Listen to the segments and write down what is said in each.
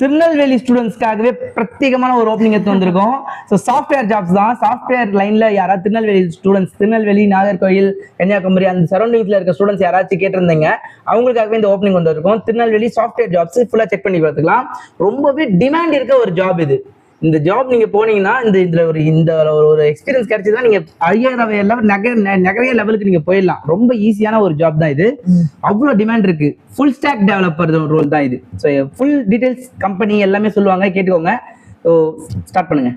திருநெல்வேலி ஸ்டூடெண்ட்ஸ்க்காகவே பிரத்யேகமான ஒரு ஓப்பனிங் எடுத்து வந்திருக்கோம். ஸோ சாஃப்ட்வேர் ஜாப்ஸ் தான். சாஃப்ட்வேர் லைன்ல யாராவது திருநெல்வேலி ஸ்டூடெண்ட்ஸ் திருநெல்வேலி நாகர்கோயில் கன்னியாகுமரி அந்த சரௌண்டிங்ஸில் இருக்க ஸ்டூடெண்ட்ஸ் யாராச்சும் கேட்டிருந்தீங்க அவங்களுக்காகவே இந்த ஓப்பனிங் கொண்டு வந்திருக்கோம். திருநெல்வேலி சாஃப்ட்வேர் ஜாப்ஸ் ஃபுல்லாக செக் பண்ணி பார்த்துக்கலாம். ரொம்பவே டிமாண்ட் இருக்க ஒரு ஜாப் இது. இந்த ஜாப் நீங்க போனீங்கன்னா இந்த இதுல ஒரு இந்த ஒரு எக்ஸ்பீரியன்ஸ் கிடைச்சதா நீங்க ஐயாயிரம் லெவல் நகர நிறைய லெவலுக்கு நீங்க போயிடலாம். ரொம்ப ஈஸியான ஒரு ஜாப் தான் இது. அவ்வளோ டிமாண்ட் இருக்கு. ஃபுல் ஸ்டாக் டெவலப்பர் ரோல் தான் இது. ஸோ ஃபுல் டீடைல்ஸ் கம்பெனி எல்லாமே சொல்லுவாங்க கேட்டுக்கோங்க. ஸோ ஸ்டார்ட் பண்ணுங்க.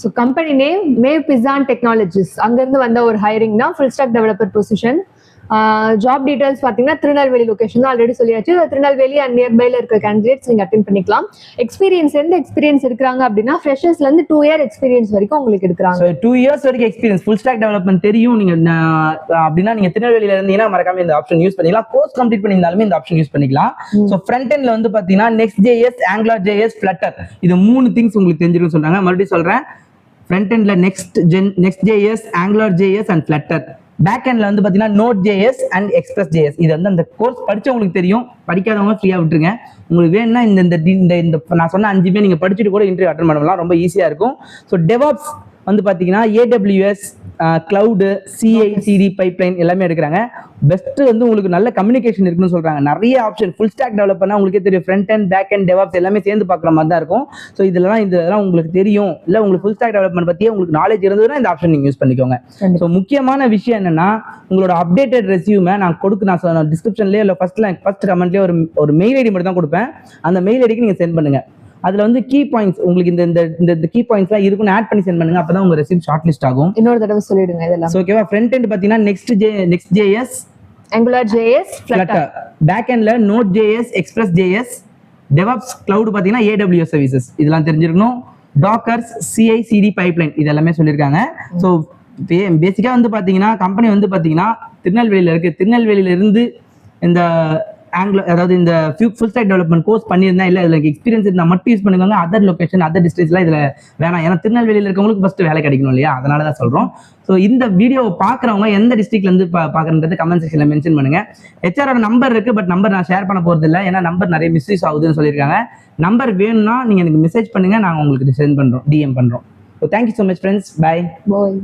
ஸோ கம்பெனி நேம் மேவ் பிசான் டெக்னாலஜிஸ் அங்கிருந்து வந்த ஒரு ஹைரிங் தான் full stack developer position job details பார்த்தீங்கன்னா திருநெல்வேலி லொகேஷன் தான் ஆல்ரெடி சொல்லியாச்சு. திருநெல்வேலி அண்ட் நியர்பைல இருக்க கேண்டிடேட்ஸ் நீங்க அட்டென்ட் பண்ணிக்கலாம். எக்ஸ்பீரியன்ஸ் எந்த எக்ஸ்பீரியன்ஸ் இருக்கிறாங்க அப்படின்னா ஃப்ரெஷர்ஸ்ல இருந்து டூ இயர் எக்ஸ்பீரியன்ஸ் வரைக்கும் உங்களுக்கு எடுக்கிறாங்க. டூ இயர்ஸ் வரைக்கும் எக்ஸ்பீரியன்ஸ் ஃபுல் ஸ்டாக் டெவலப்மெண்ட் தெரியும். நீங்க ந- அப்படின்னா நீங்க திருநெல்வேலியில இருந்தீங்கன்னா மறக்காம இந்த ஆப்ஷன் யூஸ் பண்ணிக்கலாம். கோர்ஸ் கம்ப்ளீட் பண்ணியிருந்தாலுமே இந்த ஆப்ஷன் யூஸ் பண்ணிக்கலாம். ஸோ ஃப்ரண்ட் எண்ட்ல வந்து பாத்தீங்கன்னா Next JS Angular JS Flutter இது மூணு திங்ஸ் உங்களுக்கு தெரிஞ்சிருக்கும் சொல்றாங்க. மறுபடியும் சொல்றேன். ஃப்ரண்ட் எண்ட்ல Next gen Next JS Angular JS and Flutter back எண்ட்ல வந்து பாத்தீங்கன்னா Node JS and Express JS இது வந்து அந்த கோர்ஸ் படிச்சவங்களுக்கு தெரியும். படிக்காதவங்க ஃப்ரீயா விட்டுருங்க. உங்களுக்கு வேணும்னா இந்த இந்த இந்த இந்த நான் சொன்ன அஞ்சுமே நீங்க படிச்சுட்டு கூட இன்டர்வியூ அட்டன் பண்ணலாம். ரொம்ப ஈஸியா இருக்கும். ஸோ டெவாப்ஸ் வந்து பாத்தீங்கன்னா ஏடபிள்யூஎஸ் கிளவுடு சிஐசிடி பைப்லைன் எல்லாமே எடுக்கிறாங்க. பெஸ்ட் வந்து உங்களுக்கு நல்ல கம்யூனிகேஷன் இருக்குன்னு சொல்றாங்க. நிறைய ஆப்ஷன் ஃபுல் ஸ்டாக் டெவலப் பண்ணா உங்களுக்கே தெரியும். Front and back and DevOps எல்லாமே சேர்ந்து பார்க்குற மாதிரி தான் இருக்கும். ஸோ இதெல்லாம் இதெல்லாம் உங்களுக்கு தெரியும். இல்லை உங்களுக்கு ஃபுல் ஸ்டாக் டெவலப்மெண்ட் பத்தியே உங்களுக்கு நாலேஜ் இருந்ததுன்னா இந்த ஆப்ஷன் நீங்க யூஸ் பண்ணிக்கோங்க. ஸோ முக்கியமான விஷயம் என்னன்னா உங்களோட அப்டேட்டட் ரெசியூமை நான் கொடுக்க நான் டிஸ்கிரிப்ஷன்லேயே இல்லை ஃபர்ஸ்ட்ல ஃபர்ஸ்ட் கமெண்ட்லேயே ஒரு ஒரு மெயில் ஐடி மட்டும் தான் கொடுப்பேன். அந்த மெயில் ஐடிக்கு நீங்க சென்ட் பண்ணுங்க. அதுல வந்து கீ பாயிண்ட்ஸ் உங்களுக்கு இந்த இந்த இந்த கீ பாயிண்ட்ஸ்லாம் இருக்குன்னு ஆட் பண்ணி சென்ட் பண்ணுங்க அப்பதான் உங்க ரெசியூம் ஷார்ட் லிஸ்ட் ஆகும். இன்னொரு தடவை சொல்லிடுங்க இதெல்லாம். ஸோ ஓகேவா ஃப்ரண்ட் எண்ட் பார்த்தீங்கன்னா Next J Next JS Angular JS Flutter back எண்ட்ல Node JS Express JS DevOps cloud பார்த்தீங்கன்னா ஏடபிள்யூஎஸ் சர்வீசஸ் இதெல்லாம் தெரிஞ்சிருக்கணும். டாக்கர்ஸ் சிஐசிடி பைப்லைன் இது எல்லாமே சொல்லியிருக்காங்க ஸோ பேசிக்காக வந்து பார்த்தீங்கன்னா கம்பெனி வந்து பார்த்தீங்கன்னா திருநெல்வேலியில் இருக்கு. திருநெல்வேலியில இருந்து இந்த ஆங்கிள் அதாவது இந்த ஃபுல் சைட் டெவலப்மெண்ட் கோர்ஸ் பண்ணியிருந்தா இல்லை இதில் எக்ஸ்பீரியன்ஸ் இருந்தால் மட்டும் யூஸ் பண்ணுவாங்க அதர் லொக்கேஷன் அதர் டிஸ்ட்ரிக்ஸ்லாம் இதில் வேணாம். ஏன்னா திருநெல்வேலியில் இருக்கவங்களுக்கு ஃபஸ்ட்டு வேலை கிடைக்கணும் இல்லையா? அதனால தான் சொல்கிறோம் ஸோ இந்த வீடியோவை பார்க்குறவங்க எந்த டிஸ்ட்ரிக்ட்லேருந்து பா பார்க்குறது கமெண்ட் செக்ஷனில் மென்ஷன் பண்ணுங்கள் ஹெச்ஆரோட நம்பர் இருக்குது பட் நம்பர் நான் ஷேர் பண்ண போகிறது இல்லை. ஏன்னா நம்பர் நிறைய மிஸ்யூஸ் ஆகுதுன்னு சொல்லியிருக்காங்க. நம்பர் வேணும்னா நீங்கள் எனக்கு மெசேஜ் பண்ணுங்கள் நாங்கள் உங்களுக்கு சென்ட் பண்ணுறோம் டிஎம் பண்ணுறோம் so thank you so much friends bye போய்